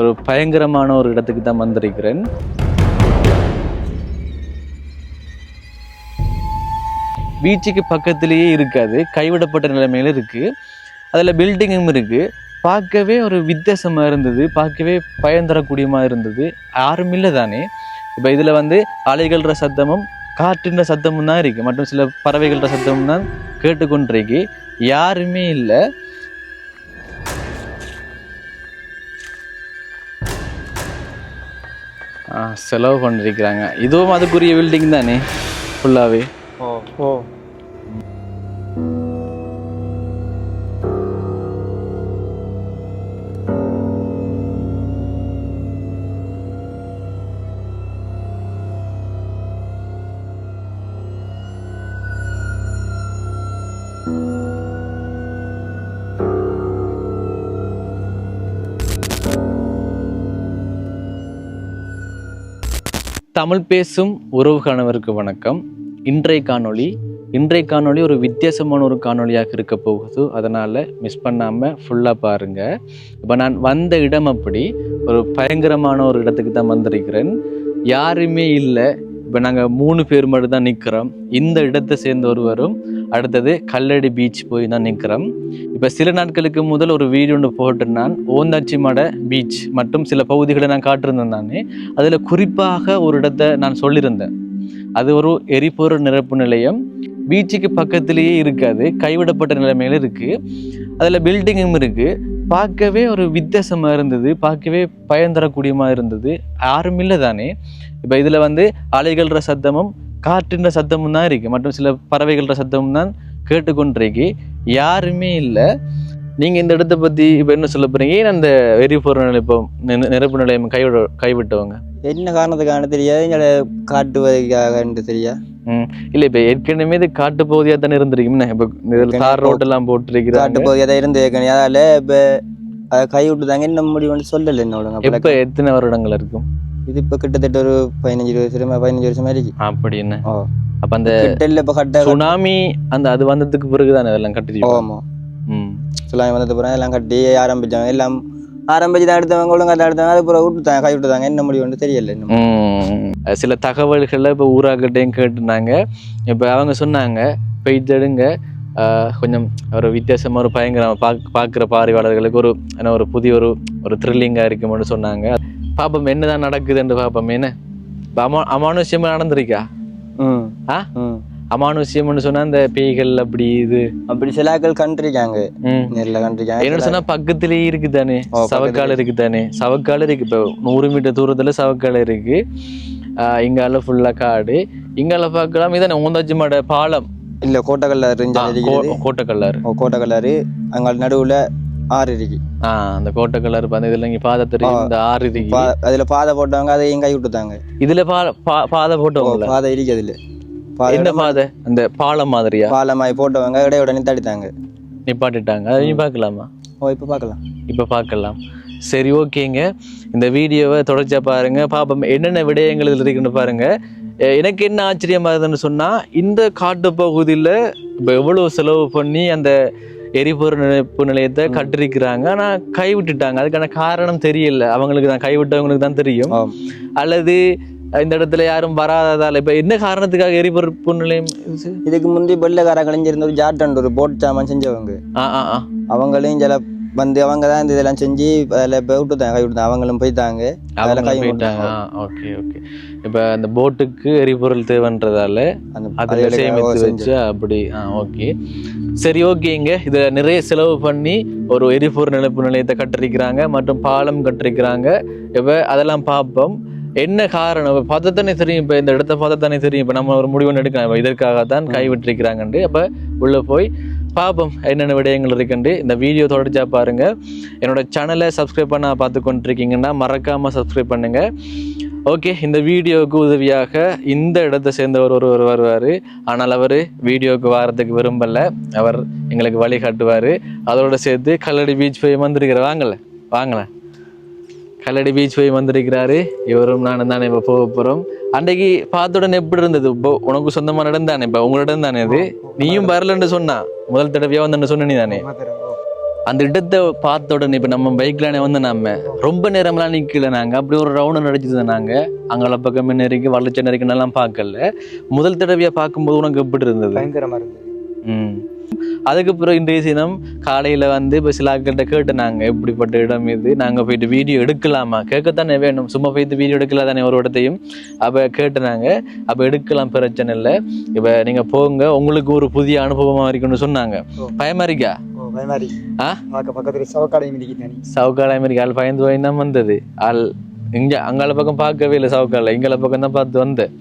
ஒரு பயங்கரமான ஒரு இடத்துக்கு தான் வந்திருக்கிறேன். பீச்சுக்கு பக்கத்திலேயே இருக்காது கைவிடப்பட்ட நிலைமையில இருக்கு. அதில் பில்டிங்கும் இருக்கு. பார்க்கவே ஒரு வித்தியாசமாக இருந்தது பார்க்கவே பயந்தரக்கூடியமாக இருந்தது. யாரும் இல்லை தானே. இப்போ இதில் வந்து அலைகள்ற சத்தமும் காற்றுன்ற சத்தமும் தான் இருக்குது மற்றும் சில பறவைகள்ற சத்தமும் தான் கேட்டுக்கொண்டிருக்கு. யாருமே இல்லை. செலவு பண்ணிருக்கிறாங்க. இதுவும் அதுக்குரிய பில்டிங் தானே? ஃபுல்லாகவே ஓ ஓ. தமிழ் பேசும் உறவு கணவருக்கு வணக்கம். இன்றைய காணொளி இன்றைய காணொளி ஒரு வித்தியாசமான ஒரு காணொளியாக இருக்க போகுது. அதனால் மிஸ் பண்ணாமல் ஃபுல்லாக பாருங்கள் இப்போ நான் வந்த இடம் அப்படி ஒரு பயங்கரமான ஒரு இடத்துக்கு தான் வந்திருக்கிறேன். யாருமே இல்லை. இப்போ நாங்கள் மூணு பேர் மட்டும் தான் நிற்கிறோம் இந்த இடத்தை சேர்ந்த ஒருவரும் அடுத்தது கல்லடி பீச் போய் தான் நிற்கிறோம் இப்போ சில நாட்களுக்கு முதல் ஒரு வீடியோ ஒன்று போட்டு நான். ஓந்தாச்சி மடை பீச் மற்றும் சில பகுதிகளை நான் காட்டிருந்தேன் தானே அதில் குறிப்பாக ஒரு இடத்தை நான் சொல்லியிருந்தேன். அது ஒரு எரிபொருள் நிரப்பு நிலையம். பீச்சுக்கு பக்கத்துலேயே இருக்காது கைவிடப்பட்ட நிலைமையில இருக்குது அதில் பில்டிங்கும் இருக்குது பார்க்கவே ஒரு வித்தியாசமாக இருந்தது பார்க்கவே பயன் தரக்கூடியமாக இருந்தது. யாரும் இல்லை தானே. இப்போ இதில் வந்து அலைகள்ற சத்தமும் காற்றுன்ற சத்தமும் தான் இருக்குது மற்றும் சில பறவைகள்ற சத்தமும் தான் கேட்டுக்கொண்டிருக்கு. யாருமே இல்லை. நீங்கள் இந்த இடத்த பற்றி இப்போ என்ன சொல்ல போறீங்க? ஏன் அந்த எரிபொருள் நிலையம் நி- நிரப்பு நிலையம் கைவிட கைவிட்டவங்க? என்ன காரணத்துக்கான தெரியாது. இங்கே காட்டுவதற்காக தெரியா ம். இல்லை இப்போ ஏற்கனவே இது காட்டு பகுதியாக தானே இருந்திருக்கும்ண்ணே இப்போ இதில் தார் ரோட்டெல்லாம் போட்டிருக்கிறாங்க. காட்டு பகுதியாக தான் இருந்து ஏற்கனவே. அதால இப்போ அதை கை விட்டுதாங்க என்ன முடிவுன்னு சொல்லலை என்னோட எப்போ எத்தனை வருடங்கள் இருக்கும்? இது இப்போ கிட்டத்தட்ட ஒரு பதினஞ்சு வருஷமா பதினஞ்சு வருஷமா இருக்கு. அப்படின்னு ஓ. அப்போ அந்த கிட்ட இப்போ கட்ட சுனாமி அந்த அது வந்ததுக்கு பிறகு தானே அதெல்லாம் கட்டிருக்கோம் ஆமா. ம் சுலாமி வந்தது பிறகு எல்லாம் கட்டி ஆரம்பிச்சாங்க எல்லாம் ஆரம்பிச்சு தான் எடுத்தவங்க ஒழுங்கா தான் எடுத்தாங்க அது பிறகு விட்டுட்டாங்க கை விட்டுதாங்க என்ன முடிவுன்னு தெரியல இன்னும். சில தகவல்களை இப்போ ஊராக்கிட்டையும் கேட்டுனாங்க இப்போ அவங்க சொன்னாங்க ஆஹ், கொஞ்சம் ஒரு வித்தியாசமாக ஒரு பயங்கரம் பாக் பார்க்குற பார்வையாளர்களுக்கு ஒரு என்ன ஒரு புதிய ஒரு ஒரு த்ரில்லிங்காக இருக்கும்னு சொன்னாங்க பாப்போம் என்னதான் நடக்குதுன்னு பாப்போம் என்ன அமானுஷ்யமாக நடந்திருக்கா ம் ஆ? அமானுஷ்யம்னு சொன்னா அந்த பேய்கள் அப்படி இது. அப்படி சில ஆட்கள் கண்டிருக்காங்க. நேரில் கண்டிருக்காங்க. என்னன்னு சொன்னா பக்கத்திலேயே இருக்குதானே? சவக்கால இருக்குதானே? சவக்கால இருக்கு. இப்போ நூறு மீட்டர் தூரத்துல சவக்கால இருக்கு. இங்கால ஃபுல்லா காடு. இங்கால பார்க்கலாம். இதானே ஊந்தாச்சி மட பாலம். இல்ல கோட்டைக்கல்லாறு ஓ, கோட்டக்கல்லாறு. அங்க நடுவுல ஆறு இருக்கு. ஆஹ் அந்த கோட்டைக்கல்லாறு இப்ப அந்த இதுல இங்க பாதை தெரியும். இந்த ஆறு இருக்கு. அதுல பாதை போட்டவங்க அதை எங்க கை விட்டுட்டாங்க. இதுல பாதை ஓ, போட்டவங்கள? பாதை இருக்கு அதுல. என்ன பாதை? அந்த பாலம் மாதிரியா? பாலமாய் போட்டவங்க இடைய உடனே தடுத்தாங்க நிப்பாட்டிட்டாங்க அதையும் பார்க்கலாமா? ஓ இப்ப பார்க்கலாம். இப்போ பார்க்கலாம். சரி ஓகேங்க. இந்த வீடியோவை தொடர்ச்சியா பாருங்க. பாப்போம் என்னென்ன விடயங்கள் இதில் இருக்குன்னு பாருங்க. அஹ் எனக்கு என்ன ஆச்சரியமா இருந்ததுன்னு சொன்னா இந்த காட்டு பகுதியில் இப்போ எவ்வளோ செலவு பண்ணி அந்த எரிபொருள் நினைப்பு நிலையத்தை கட்டிருக்கிறாங்க. ஆனா கைவிட்டுட்டாங்க. அதுக்கான காரணம் தெரியல. அவங்களுக்கு தான் கைவிட்டவங்களுக்கு தான் தெரியும். அல்லது இந்த இடத்துல யாரும் வராததால இப்ப என்ன காரணத்துக்காக எரிபொருள் நிலையம் இது? இதுக்கு முந்தி வெள்ளக்கார கலைஞர் ஒரு ஜாட்டன் ஒரு போட் சாமான் செஞ்சவங்க. அவங்களையும் சில வந்து அவங்க தான் இந்த இதெல்லாம் செஞ்சு அதில் இப்போ விட்டுட்டாங்க கை விட்டுட்டாங்க அவங்களும் போயிட்டாங்க. அதில் அவங்க கை விட்டாங்க ஓகே ஓகே இப்போ அந்த போட்டுக்கு எரிபொருள் தேவைன்றதால அந்த அதில் சேமித்து செஞ்சு. வச்சு அப்படி ஆ ஓகே சரி ஓகேங்க இதில் நிறைய செலவு பண்ணி ஒரு எரிபொருள் நிலைப்பு நிலையத்தை கட்டிருக்கிறாங்க மற்றும் பாலம் கட்டிருக்கிறாங்க. இப்போ அதெல்லாம் பார்ப்போம். என்ன காரணம்? இப்போ பார்த்தா தானே தெரியும் இப்போ இந்த இடத்த பார்த்தா தானே தெரியும் இப்போ நம்ம ஒரு முடிவு எடுக்கலாம் இப்போ இதற்காகத்தான் கைவிட்டிருக்கிறாங்கண்டு. அப்போ உள்ளே போய் பார்ப்போம் என்னென்ன விடயங்கள் இருக்குண்டு இந்த வீடியோ தொடர்ச்சியாக பாருங்க. என்னோட சேனலை சப்ஸ்கிரைப் பண்ண பார்த்து கொண்டிருக்கீங்கன்னா மறக்காமல் சப்ஸ்கிரைப் பண்ணுங்க. ஓகே இந்த வீடியோவுக்கு உதவியாக இந்த இடத்தை சேர்ந்தவர் ஒருவர் வருவார். ஆனால் அவர் வீடியோவுக்கு வாரத்துக்கு விரும்பல. அவர் எங்களுக்கு வழி காட்டுவார். அதோட சேர்த்து கல்லடி பீச் போய் வந்திருக்கிற வாங்கல வாங்கல. கல்லடி பீச் போய் வந்திருக்கிறாரு. இவரும் நானும் தானே இப்போ போக போகிறோம் அன்றைக்கு பார்த்த உடனே எப்படி இருந்தது? இப்போ உனக்கு சொந்தமான இடம் தானே? இப்போ உங்களிடம் தானே இது நீயும் வரலன்னு சொன்னா முதல் தடவையா வந்து சொன்ன நீ தானே? அந்த இடத்தை பார்த்த உடனே இப்போ நம்ம பைக்லானே வந்து நம்ம ரொம்ப நேரம்லாம் நிற்கல நாங்கள் அப்படி ஒரு ரவுண்டு நடிச்சது நாங்கள் அங்கே பக்கம் நெருக்கி வளர்ச்சி நெருக்கினெல்லாம் பார்க்கல. முதல் தடவையாக பார்க்கும்போது உனக்கு எப்படி இருந்தது? பயங்கரமா இருந்தது. ம். அதுக்கு பிறகு இன்றைய தினம் காலையில் வந்து இப்போ சில ஆட்கள்கிட்ட கேட்டு நாங்கள் எப்படிப்பட்ட இடம் இது? நாங்கள் போயிட்டு வீடியோ எடுக்கலாமா? கேட்கத்தானே வேணும். சும்மா போயிட்டு வீடியோ எடுக்கல தானே ஒரு இடத்தையும்? அப்போ கேட்டு நாங்கள் அப்போ எடுக்கலாம் பிரச்சனை இல்லை. இப்போ நீங்கள் போங்க. உங்களுக்கு ஒரு புதிய அனுபவமாக இருக்குன்னு சொன்னாங்க. ஓ. பயமா இருக்கா ஆள் பயந்து போய் தான் வந்தது. ஆள் இங்கே அங்கால பக்கம் பார்க்கவே இல்லை சவுக்கால இங்கால பக்கம் தான் பார்த்து வந்தேன்.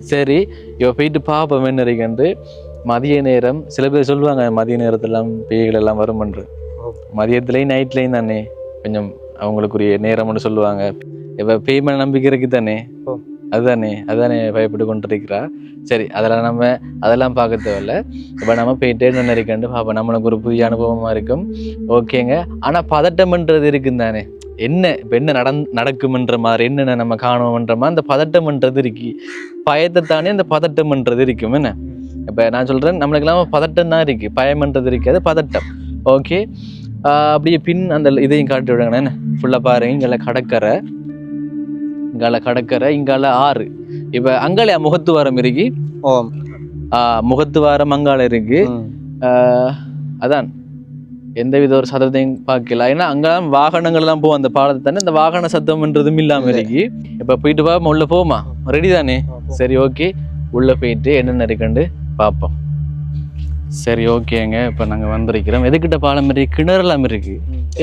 சரி இவ போயிட்டு பார்ப்போம் என்ன இருக்குன்ட்டு. மதிய நேரம் சில பேர் சொல்லுவாங்க மதிய நேரத்துலாம் பேய்கள் எல்லாம் வரும்ன்று ஓ. மதியத்துலேயும் நைட்லேயும் தானே கொஞ்சம் அவங்களுக்குரிய நேரம்னு சொல்லுவாங்க. இப்போ பேய் மேல நம்பிக்கை இருக்கு தானே? அதுதானே அதுதானே பயப்பட்டு கொண்டிருக்கிறா சரி அதெல்லாம் நம்ம அதெல்லாம் பார்க்க தேவையில்ல. இப்போ நம்ம போயிட்டே நினைக்கண்டு பார்ப்போம் நம்மளுக்கு ஒரு புதிய அனுபவமாக இருக்கும். ஓகேங்க. ஆனால் பதட்டம்ன்றது இருக்கும் தானே? என்ன இப்போ என்ன நடந் நடக்கும்ன்ற மாதிரி என்னென்ன நம்ம காணுவோம்ன்ற மாதிரி அந்த பதட்டம்ன்றது இருக்கு பயத்தை தானே அந்த பதட்டம்ன்றது இருக்கும் என்ன? இப்போ நான் சொல்கிறேன் நம்மளுக்கெல்லாம் பதட்டம் தான் இருக்கு. பயம்ன்றது இருக்காது பதட்டம். ஓகே அப்படியே பின் அந்த இதையும் காட்டி விடுங்கண்ணே. என்ன? ஃபுல்லாக பாருங்க. இங்கே கடற்கரை. இங்கால கடற்கரை இங்கால ஆறு. இப்போ அங்கால முகத்துவாரம் இருக்கு. ஓ முகத்துவாரம் அங்கால இருக்கு. ஆஹ் அதான். எந்தவித ஒரு சத்தத்தையும் பார்க்கல. ஏன்னா அங்கெல்லாம் வாகனங்கள் எல்லாம் போகும். அந்த பாலத்தை தானே இந்த வாகன சத்தம்ன்றதும் இல்லாம இருக்கு. இப்ப போயிட்டு பா உள்ள போமா? ரெடி தானே? சரி ஓகே உள்ள போயிட்டு என்னென்ன இருக்குன்னு பார்ப்போம் சரி ஓகேங்க. இப்போ நாங்கள் வந்திருக்கிறோம். எதுக்கிட்ட பாலம் இருக்கு? கிணறுலாம் இருக்கு.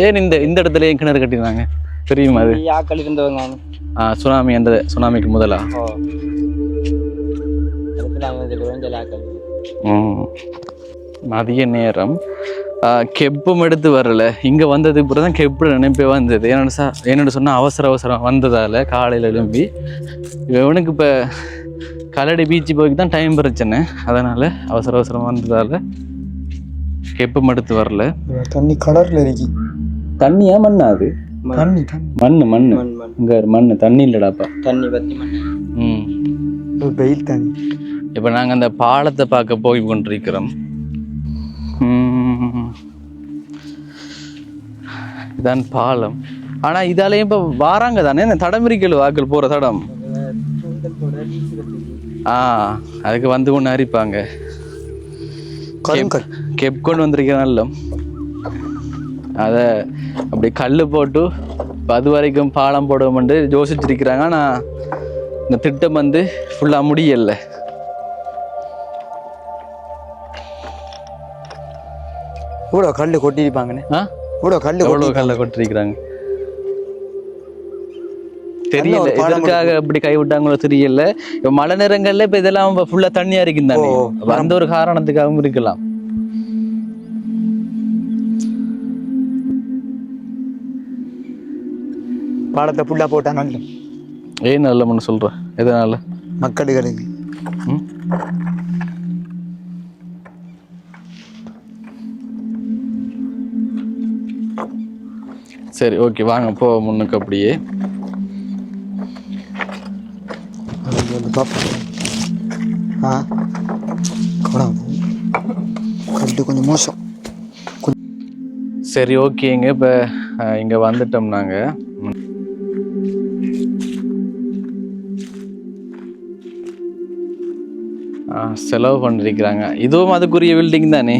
ஏன் இந்த இந்த இடத்துல ஏன் கிணறு கட்டினாங்க தெரியுமா அது? ஆக்கள் இருந்தவங்க ஆ, சுனாமி அந்த சுனாமிக்கு முதலா. மதிய நேரம். கெப்பும் எடுத்து வரல. இங்கே வந்ததுக்கு பிறகு தான் கெப்பு நினைப்பே வந்தது. என்னோட சா என்னோட சொன்னால் அவசர அவசரம் வந்ததால் காலையில் எழும்பி. இவனுக்கு இப்போ கல்லடி பீச்சு போய்க்கு தான் டைம் பிரச்சனை. அதனால் அவசர அவசரம் வந்ததால் கெப்பும் எடுத்து வரல. தண்ணி கடல்ல இருக்கு தண்ணியா மண்ணா அது? தண்ணி தண்ணி. மண்ணு மண்ணு. மண் மண். இங்கே மண்ணு. தண்ணி இல்லடாப்பா. தண்ணி பத்தி மண் ம். வெயில் தண்ணி. இப்போ நாங்கள் அந்த பாலத்தை பார்க்க போய் கொண்டிருக்கிறோம். ம். இதான் பாலம். ஆனால் இதாலேயும் இப்போ வாராங்க தானே? இந்த தடமிரிக்கல் வாக்கள் போகிற தடம். ஆ அதுக்கு வந்து கொண்டு அரிப்பாங்க. கெப் கொண்டு வந்திருக்கிற நல்லம் அதை அப்படி கல் போட்டு அது வரைக்கும் பாலம் போடுவோம்னு யோசிச்சிருக்கிறாங்க. ஆனால் இந்த திட்டம் வந்து ஃபுல்லாக முடியலை. கூட கல்லு கொட்டிருப்பாங்கண்ணே ஆ? கூட கல்லு எவ்வளவு கொட்டி கல்ல கொட்டிருக்கிறாங்க? தெரியல. எதற்காக இப்படி கைவிட்டாங்களோ தெரியல. இப்ப மழை நேரங்கள்ல இப்ப இதெல்லாம் ஃபுல்லா தண்ணியா இருக்கும் தானே? அந்த ஒரு காரணத்துக்காகவும் இருக்கலாம். பாலத்தை ஃபுல்லா போட்டாங்க ஏன் நல்ல சொல்றேன் எதனால? மக்களுக்கு? சரி ஓகே வாங்க போ முன்னுக்கு அப்படியே. வந்து பார்ப்போம். ஆ? கோடம் கல்லு கொஞ்சம் மோசம். சரி ஓகேங்க இப்போ இங்கே வந்துட்டோம் நாங்கள் செலவு பண்ணிருக்கிறாங்க. இதுவும் அதுக்குரிய பில்டிங் தானே?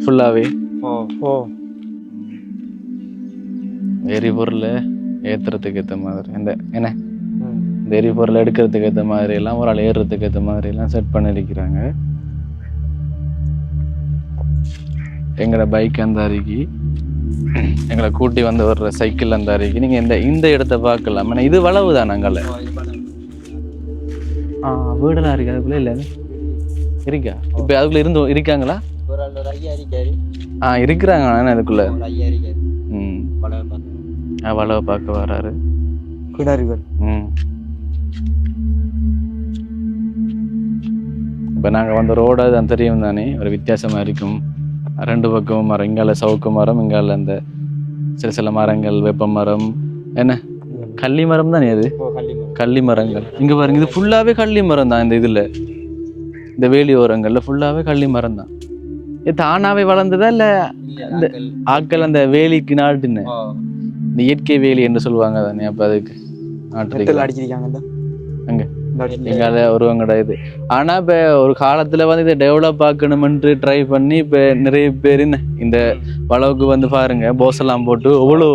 ஃபுல்லாகவே ஓ ஓ. எரிபொருள் ஏற்றுறதுக்கு ஏற்ற மாதிரி. இந்த என்ன? இந்த எரிபொருள் எடுக்கிறதுக்கு ஏற்ற மாதிரி எல்லாம் ஒரு ஆள் ஏறுறதுக்கு ஏற்ற மாதிரி எல்லாம் செட் பண்ணிருக்கிறாங்க. எங்களோட பைக் அந்த அருகி எங்களை கூட்டி வந்து வர்ற சைக்கிள் அந்த அருகி. நீங்கள் இந்த இந்த இடத்த பார்க்கலாம். ஏன்னா இது வளவு தான் நாங்கள் ஆ வீடெல்லாம் இருக்கு? அதுக்குள்ளே இல்லை? இருக்கா? இப்போ அதுக்குள்ளே இருந்து இருக்காங்களா? ஒரு ஆள் ஒரு ஐயா இருக்காரு. ஆ இருக்கிறாங்க ஆனால் அதுக்குள்ளே. ம். வளவை பார்க்க. வராரு. கிணறுகள் ம். இப்போ நாங்கள் வந்த ரோடு அது தெரியும் தானே? ஒரு வித்தியாசமாக இருக்கும். ரெண்டு பக்கமும் மரம் இங்கால சவுக்கு மரம் இங்கால அந்த சில சில மரங்கள் வேப்ப மரம். என்ன? கள்ளி மரம் தானே அது? கள்ளி மரங்கள். இங்கே பாருங்க இது ஃபுல்லாகவே கள்ளி மரம் தான் இந்த இதில். இந்த வேலி ஓரங்களில் ஃபுல்லாகவே கள்ளி மரம் தான். இது தானாவே வளர்ந்ததா இல்ல இந்த ஆட்கள் அந்த வேலிக்கு நாட்டுன்னு இந்த இயற்கை வேலி என்று சொல்லுவாங்க தானே அப்ப அதுக்கு? நாட்டு நெட்டல் அங்க. எங்கால ஒருவங்க கிடையாது. ஆனா இப்ப ஒரு காலத்துல வந்து இதை டெவலப் ஆக்கணும்னு ட்ரை பண்ணி இப்ப நிறைய பேர் என்ன இந்த வளவுக்கு வந்து பாருங்க போசெல்லாம் போட்டு அவ்வளோ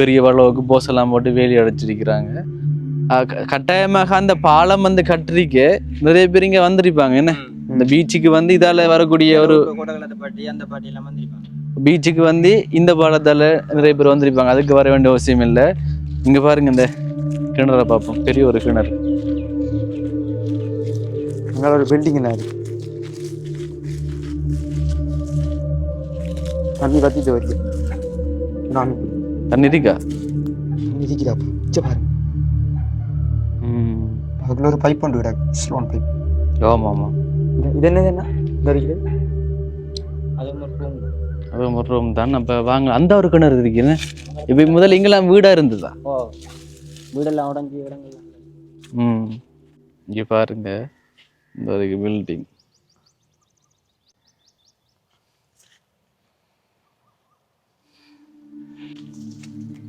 பெரிய வளவுக்கு போசெல்லாம் போட்டு வேலி அடைச்சிருக்கிறாங்க. கட்டாயமாக அந்த பாலம் வந்து கட்டிருக்க நிறைய பேர் இங்க வந்திருப்பாங்க. என்ன? இந்த பீச்சுக்கு வந்து இதால வரக்கூடிய ஒரு பீச்சுக்கு வந்து இந்த பாலத்தால நிறைய பேர் வந்திருப்பாங்க. அதுக்கு வர வேண்டிய அவசியம் இல்லை. இங்க பாருங்க இந்த கிணறை பார்ப்போம். பெரிய ஒரு கிணறு. அங்க ஒரு பில்டிங் இருக்கு. தண்ணி கத்திட்டு வருது நான் தண்ணி இருக்கா? மிதிக்கிறாப்பா இச்ச பாருங்க ம். அதுக்குள்ள ஒரு பைப் ஒன்று கிடக்கு ஸ்லோன் பைப் ஆமா ஆமா. இது என்னது என்ன? இந்த இருக்குது அது ஒரு ரூம் தான். அப்ப வாங்க அந்த ஒரு கிணறு இருக்குன்னு இப்ப முதல்ல இங்கெல்லாம் வீடா இருந்ததா? ஓ வீடெல்லாம் உடஞ்சி இடங்கள்லாம் ம். இங்க பாருங்க. ஒரு பில்டிங்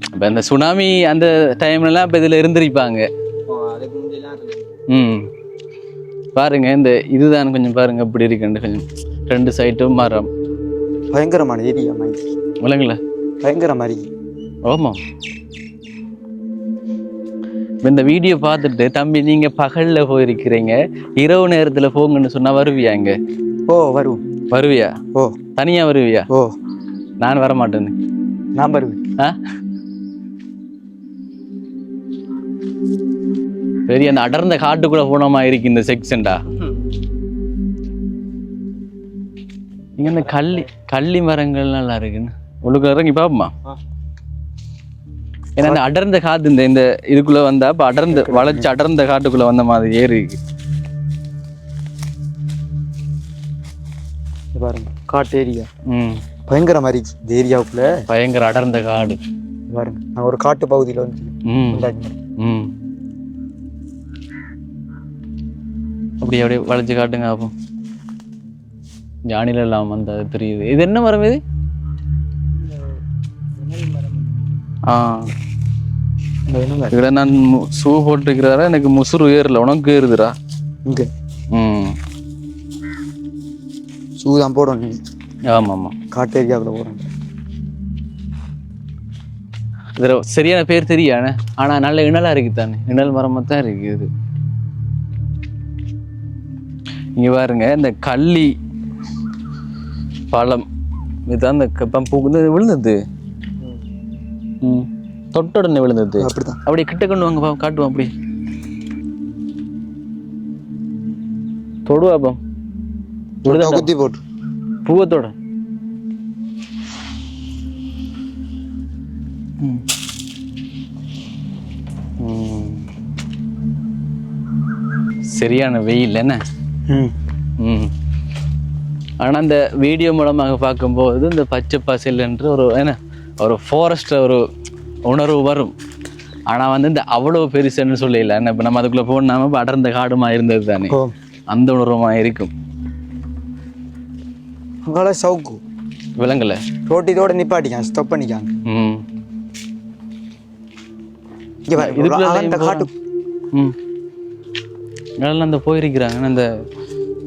அப்ப இந்த சுனாமி அந்த டைம்லலாம் இப்போ இதில் இருந்திருப்பாங்க. ம். பாருங்க இந்த இதுதான் கொஞ்சம் பாருங்க இப்படி இருக்குன்னு கொஞ்சம் ரெண்டு சைட்டும் மரம். பயங்கரமான ஏரியா மாதிரி விலங்குல? பயங்கர மாதிரி ஆமாம் இப்ப இந்த வீடியோ பார்த்துட்டு தம்பி நீங்க பகல்ல போயிருக்கிறீங்க. இரவு நேரத்துல போங்கன்னு சொன்னா வருவியா இங்க? ஓ வரும் வருவியா? ஓ. தனியா வருவியா? ஓ. நான் வர மாட்டேன்னு நான் வருவேன். ஆ? பெரிய அந்த அடர்ந்த காட்டுக்குள்ள போனோமா இருக்கு இந்த செக்ஷன்டா? இங்க இந்த கள்ளி கள்ளி மரங்கள் நல்லா இருக்குன்னு. உள்ளுக்குள்ள இறங்கி பாப்போமா. ஏன்னா இந்த அடர்ந்த காத்து இந்த இந்த இதுக்குள்ள வந்தா இப்ப அடர்ந்த வளைச்சு அடர்ந்த காட்டுக்குள்ள வந்த மாதிரி ஏறி பாருங்க காட்டு ஏரியா. ம். பயங்கர மாதிரி இந்த ஏரியாவுக்குள்ள. பயங்கர அடர்ந்த காடு. பாருங்க நான் ஒரு காட்டு பகுதியில் வந்து ம். அப்படி அப்படியே வளைச்சு காட்டுங்க அப்போ. ஜானில எல்லாம் வந்து அது தெரியுது. இது என்ன மரம் இது? இதுல நான் ஷூ போட்டுருக்கிறாரா? எனக்கு முசுறு ஏறல. உனக்கு ஏறுதுடா. இங்க. ம். ஷூ தான் போடணும் ஆமா ஆமா காட்டு ஏரியாவுக்குள்ள போறேன் இதுல சரியான பேர் தெரியானே ஆனா நல்ல இணலா இருக்கு தானே இணல் மரமா தான் இருக்கு இது இங்க பாருங்க இந்த கள்ளி பழம். இதுதான் இந்த கப்பம் பூ விழுந்தது. ம். தொட்ட உடனே விழுந்தது. அப்படிதான் அப்படி கிட்ட கொண்டு வாங்க காட்டுவோம் அப்படி தொடுவாப்பம் விழுதா குத்தி போட்டு. ம். சரியான வெயில் என்ன? ம். ஆனால் அந்த வீடியோ மூலமாக பார்க்கும்போது இந்த பச்சை பசல் என்று ஒரு என்ன? ஒரு ஃபாரஸ்ட் ஒரு உணர்வு வரும். ஆனால் வந்து இந்த அவ்வளோ பெருசுன்னு சொல்லல என்ன இப்போ நம்ம அதுக்குள்ளே இப்போ அடர்ந்த காடுமா இருந்தது தானே. அந்த உணர்வுமா இருக்கும். அங்கால சவுக்கு. விலங்குல. ரோட்டு இதோட நிப்பாட்டிக்காங்க ஸ்டாப் பண்ணிக்காங்க. ம். லைன் காட்டு ம் அதெல்லாம் அந்த போயிருக்கிறாங்க அந்த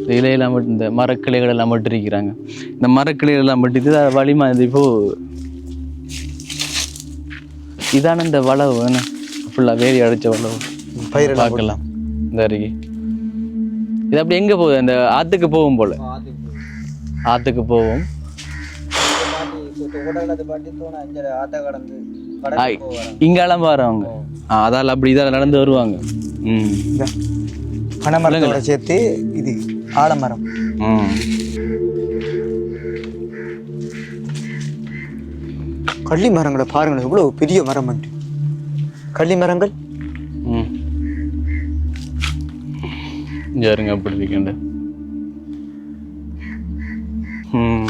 இந்த இலையெல்லாம் மட்டும் இந்த மரக்கிளைகள் எல்லாம் மட்டும் இருக்கிறாங்க. இந்த மரக்கிளைகள் எல்லாம் மட்டும் இது வலிமா இது இப்போ இதான இந்த வளவு என்ன? ஃபுல்லாக வேலி அடைச்ச வளவு. பயிரெல்லாம் பார்க்கலாம். இந்த அருகே. இது அப்படி எங்கே போகுது? அந்த ஆற்றுக்கு போகும் போல. ஆற்றுக்கு போகும். கோட்டகலத்தை பாட்டி தோணா இங்கே ஆத்த கடந்து ஆ, கடலுக்கு போவாங்க இங்கெல்லாம் வரவங்க அதால அப்படி இதால நடந்து வருவாங்க. ம். பனைமரத்தோட சேர்த்து இது ஆலமரம். ம். கள்ளி மரங்களை பாருங்களேன் எவ்வளவு பெரிய மரம் உண்டு கள்ளி மரங்கள்? ம். இங்க இருங்க அப்படி இருக்கேன் ம்.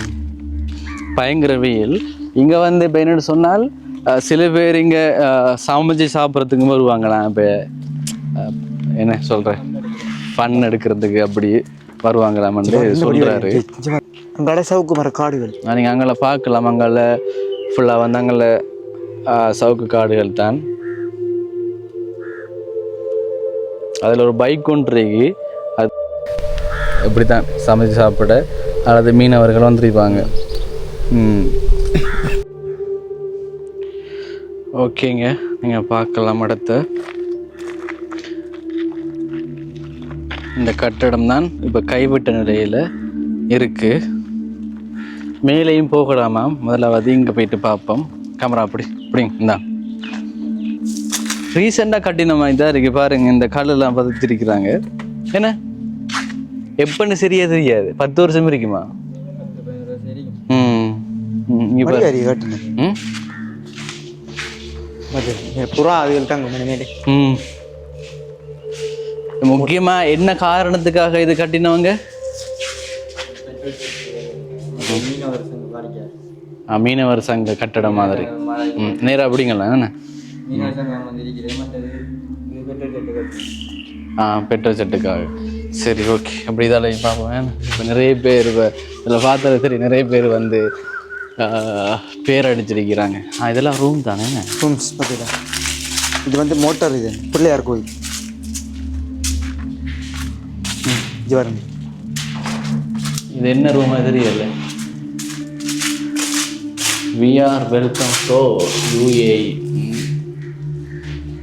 பயங்கர வெயில். இங்கே வந்து இப்போ என்னென்னு சொன்னால் சில பேர் இங்கே சமைச்சு சாப்பிட்றதுக்கு வருவாங்களாம். இப்போ என்ன சொல்கிறேன் ஃபன் எடுக்கிறதுக்கு அப்படி வருவாங்களாமன்னு சொல்கிறாரு அங்கால சவுக்கு மர காடுகள். நீங்கள் அங்கே பார்க்கலாம். அங்கால ஃபுல்லாக வந்து அங்கே சவுக்கு காடுகள் தான். அதில் ஒரு பைக் ஒன்று அது இப்படி தான் சமைச்சு சாப்பிட அல்லது மீனவர்கள் வந்துருப்பாங்க. ஓகேங்க நீங்கள் பார்க்கலாம் இடத்த இந்த கட்டடம் தான் இப்போ கைவிட்ட நிலையில் இருக்குது மேலேயும் போகலாமா? முதலாவது இங்கே போயிட்டு பார்ப்போம். கேமரா அப்படி இப்படிங்க இந்தா. ரீசெண்டாக கட்டினமா இதாக இருக்கு. பாருங்க இந்த கல்லெல்லாம் பதிச்சிருக்கிறாங்க என்ன? எப்பன்னு சரியா தெரியாது. பத்து வருஷம் இருக்குமா ம் புறா அதுகள் தாங்க மணிமேலே ம். முக்கியமா என்ன காரணத்துக்காக இது கட்டினவங்க? மீனவர் சங்க கட்டடம் மாதிரி. ம் நேராக அப்படிங்களா என்ன? ஆ பெட்ரோல் செட்டுக்காக. சரி ஓகே. அப்படி இதால பார்ப்போம் இப்போ நிறைய பேர் இப்போ இதில் பார்த்தது சரி நிறைய பேர் வந்து பேர் அடிச்சிருக்கிறாங்க. ஆ இதெல்லாம் ரூம் தானே ரூம்ஸ் பார்த்தீங்களா இது வந்து மோட்டார் இது பிள்ளையார் கோயில். இது என்ன ரூம் தெரியல. வி ஆர் வெல்கம் டு யூஏ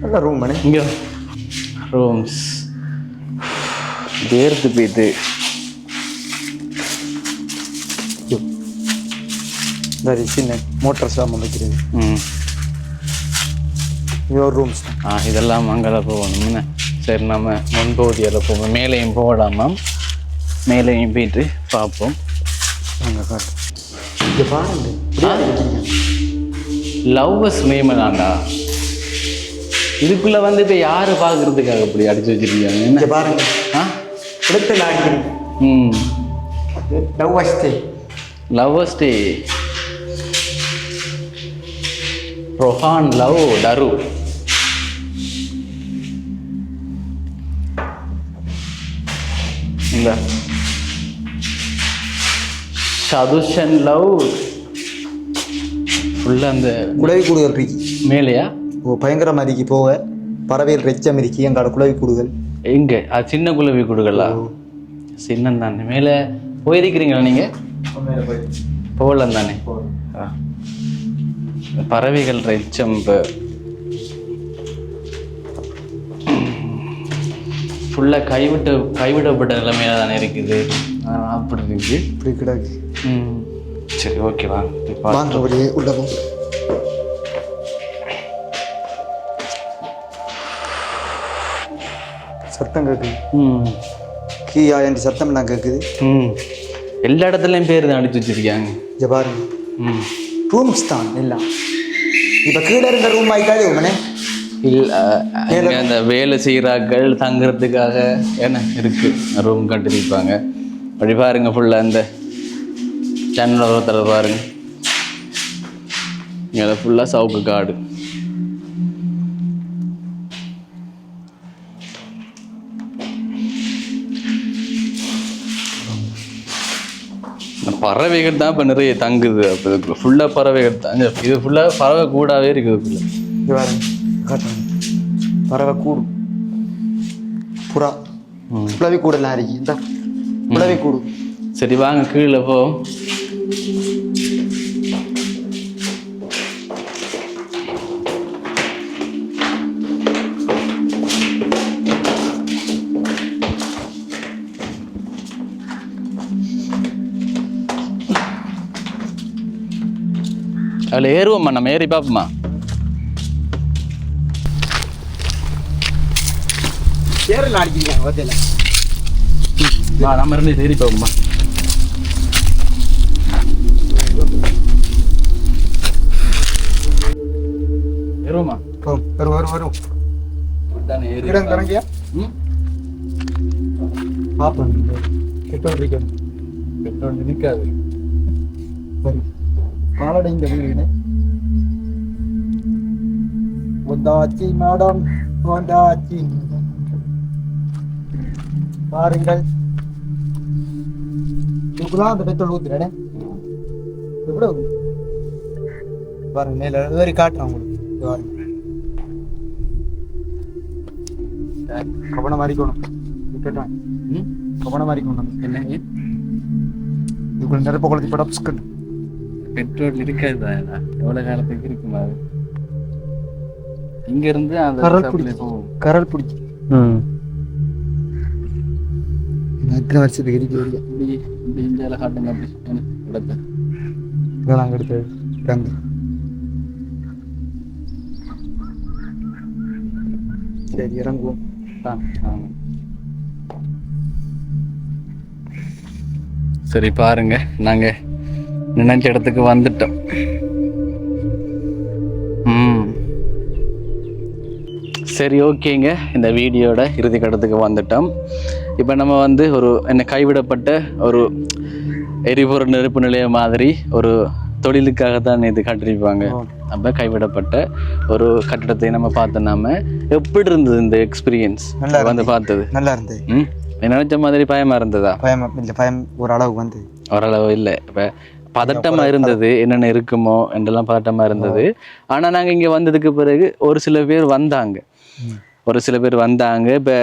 நல்ல ரூம் மணி இங்கே ரூம்ஸ் வேர்த்து போயிட்டு இந்த சின்ன மோட்டார் சாமான் வைக்கிறது ம். ஒரு ரூம்ஸ் ஆ இதெல்லாம் அங்கே போகணும். என்ன? சரி நம்ம முன்பகுதியில் போவோம். மேலேயும் போகலாமா மேலேயும் போயிட்டு பார்ப்போம். அங்கே காட்டு. இது பாருங்க. லவ்வஸ் மேமனாண்டா இதுக்குள்ள வந்து இப்போ யார் பார்க்கறதுக்காக இப்படி அடிச்சு வச்சிருக்காங்க? இங்க என்ன பாருங்க. ஆ? இடத்துல ஆடி ம். லவ் வஸ்தே லவ்வஸ் டே ரொஹான் லவ் டரு இந்த சதுஷன் லவ். ஃபுல்லாக அந்த குளவி கூடுதல் இருக்கு மேலையா? ஓ பயங்கர மதிக்கு போக. பறவைகள் ரெச்சம் இருக்கு. எங்களோட குளவி கூடுதல் எங்க? அது சின்ன குலவி கொடுக்கலா சின்னம் தானே. மேலே போயிருக்கிறீங்களா நீங்கள் போகலாம் தானே. ஆ. பறவைகள் ரெச்சம் இப்போ ஃபுல்லாக கைவிட்ட கைவிடப்பட்ட நிலைமையில தானே இருக்குது. அப்படி இருக்குது இப்படி கிடக்கு. ம். சரி ஓகே வாங்க அப்படியே உள்ள சத்தம் கேட்குது ம். கீயா என்று சத்தம்லாம் கேட்குது ம். எல்லா இடத்துலையும் பேர் தான் அடிச்சு வச்சிருக்காங்க. இங்க பாருங்க. ம். ரூம்ஸ் தான் எல்லாம். இப்போ கீழே இருந்த ரூம் ஆயிட்டாலே உடனே இல்லை அந்த வேலை செய்கிறாக்கள் தங்குறதுக்காக என்ன இருக்கு? ரூம் கட்டிருப்பாங்க அப்படி பாருங்க ஃபுல்லாக அந்த ஜன்னல் ஓரத்தில் பாருங்க. இங்கே ஃபுல்லாக சவுக்கு காடு. பறவைகள் தான் இப்போ நிறைய தங்குது. அப்போ ஃபுல்லாக பறவைகள் தான். இது ஃபுல்லாக பறவை கூடாவே இருக்குது. இதுக்குள்ள. காட்டுறாங்க பறவை கூடும். புறா. குளவி கூடலாம் இருக்கு. இந்த. குளவி கூடு. சரி வாங்க கீழே போ. அதில் ஏறுவோம்மா நம்ம ஏறி பார்ப்போமா சேரில் அடிக்கிறாங்க பார்த்தீங்களா வா நம்ம இருந்து ஏறி பார்ப்போமா ஏறுவோமா வரும் வரும் வரும். இடம் ம்? பார்ப்போம் கெட்டோம் இருக்கணும் பெட்ரோல் நிற்காது வரும் காலடை இந்த வீடு. வந்தாச்சி மேடம். வந்தாச்சி. பாருங்கள். இதுக்குலாம் அந்த பெட்ரோல் ஊத்துறேன். எவ்வளவு? பாருங்க மேல வரி காட்டுறேன் உங்களுக்கு. பாருங்க. கவனம் மாறிக்கணும். ம்? கவனம் மாறிக்கணும். என்ன? இதுக்குள்ள நிரப்ப குழந்தை படம் பிஸ்கட் பெட்ரோல் இருக்காது? தான் எவ்வளோ காலத்துக்கு இருக்குமா அது? இங்க இருந்து அந்த கரல் supply பிடிச்சி. கரல் பிடிச்சி. அத்தனை வருஷத்துக்கு இருக்கு வரைக்கும் இப்படி இப்படி இந்தியாவில் காட்டுங்க அப்படி என்ன இடத்த இதெல்லாம் அங்கே எடுத்து ரங்கு சரி இறங்குவோம். சரி பாருங்க நாங்க நினைச்ச இடத்துக்கு வந்துட்டோம். சரி ஓகேங்க. இந்த வீடியோட இறுதி கட்டத்துக்கு வந்துட்டோம். இப்போ நம்ம வந்து ஒரு என்ன கைவிடப்பட்ட ஒரு எரிபொருள் நெருப்பு நிலையம் மாதிரி ஒரு தொழிலுக்காக தான் இது கட்டிருப்பாங்க அப்போ கைவிடப்பட்ட ஒரு கட்டிடத்தை நம்ம பார்த்தோம் நாம எப்படி இருந்தது இந்த எக்ஸ்பீரியன்ஸ் வந்து பார்த்தது. நல்லா இருந்தது. நினைச்ச மாதிரி பயமா இருந்ததா? பயம் இல்லை பயம் அளவுக்கு வந்து. ஓரளவு இல்லை. இப்போ பதட்டமா இருந்தது. என்னென்ன இருக்குமோ என்றெல்லாம் பதட்டமா இருந்தது. ஆனா நாங்க இங்க வந்ததுக்கு பிறகு ஒரு சில பேர் வந்தாங்க. ஒரு சில பேர் வந்தாங்க. இப்ப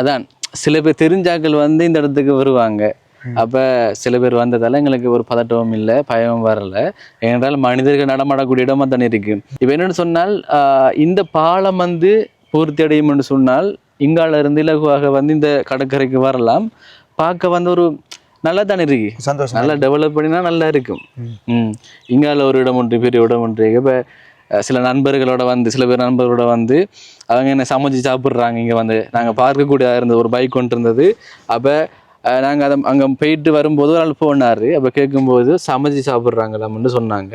அதான் சில பேர் தெரிஞ்சாக்கள் வந்து இந்த இடத்துக்கு வருவாங்க. அப்ப சில பேர் வந்ததால எங்களுக்கு ஒரு பதட்டமும் இல்லை பயமும் வரல. ஏனென்றால் மனிதர்கள் நடமாடக்கூடிய இடமா தானே இருக்கு. இப்போ என்னன்னு சொன்னால் ஆஹ் இந்த பாலம் வந்து பூர்த்தி அடையும் என்று சொன்னால் இங்கால இருந்து இலகுவாக வந்து இந்த கடற்கரைக்கு வரலாம். பார்க்க வந்து ஒரு நல்லா தானே இருக்கு. சந்தோஷம் நல்லா டெவலப் பண்ணினா நல்லா இருக்கும். ம். இங்கால ஒரு இடம் ஒன்று பெரிய இடம் ஒன்று. இப்போ சில நண்பர்களோட வந்து சில பேர் நண்பர்களோட வந்து அவங்க என்ன சமைச்சு சாப்பிட்றாங்க. இங்கே வந்து நாங்கள் பார்க்கக்கூடிய இருந்தது ஒரு பைக் கொண்டு இருந்தது. அப்போ நாங்கள் அதை அங்கே போயிட்டு வரும்போது ஒரு ஆள் போனார் அப்போ கேட்கும்போது சமைச்சு சாப்பிட்றாங்களாம்னு சொன்னாங்க.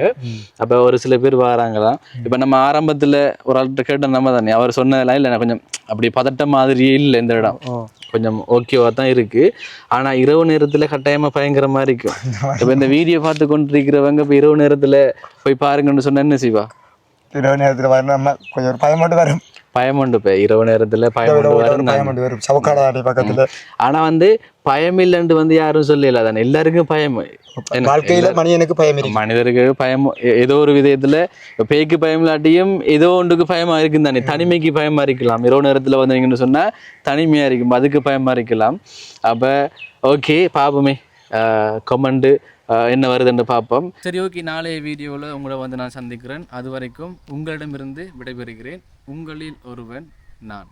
அப்போ ஒரு சில பேர் வராங்களாம். இப்போ நம்ம ஆரம்பத்தில் ஒரு ஆள்கிட்ட கேட்டோம் நம்ம தானே. அவர் சொன்னதெல்லாம் இல்லை கொஞ்சம் அப்படி பதட்ட மாதிரியே இல்லை இந்த இடம். கொஞ்சம் ஓகேவா தான் இருக்கு. ஆனா இரவு நேரத்துல கட்டாயமா பயங்கரமா இருக்கும். இப்ப இந்த வீடியோ பார்த்து கொண்டிருக்கிறவங்க இப்ப இரவு நேரத்துல போய் பாருங்கன்னு சொன்னா என்ன செய்வா? இரவு நேரத்தில் வர நம்ம கொஞ்சம் ஒரு பயம் மட்டும் வரும் பயம் உண்டு இப்ப இரவு நேரத்துல பயம் உண்டு ஒரு வரும் பயம் வரும் சவக்காடாடி பக்கத்தில் ஆனா வந்து பயம் இல்லைன்ட்டு வந்து யாரும் சொல்லல தானே எல்லாருக்கும் பயம்? வாழ்க்கையில மனிதனுக்கு பயம் இருக்கு மனிதருக்கு பயம் ஏதோ ஒரு விதத்துல பேய்க்கு பயம் இல்லாட்டியும் ஏதோ ஒன்றுக்கு பயமா இருக்கும் தானே தனிமைக்கு பயமா இருக்கலாம் இரவு நேரத்துல வந்தீங்கன்னு சொன்னா தனிமையா இருக்கும் அதுக்கு பயமா இருக்கலாம் அப்ப ஓகே பாப்போமே கமெண்டு என்ன வருதுன்னு பார்ப்போம். சரி ஓகே. நாளைய வீடியோவில் உங்களை வந்து நான் சந்திக்கிறேன். அது வரைக்கும் உங்களிடமிருந்து விடைபெறுகிறேன். உங்களில் ஒருவன் நான்.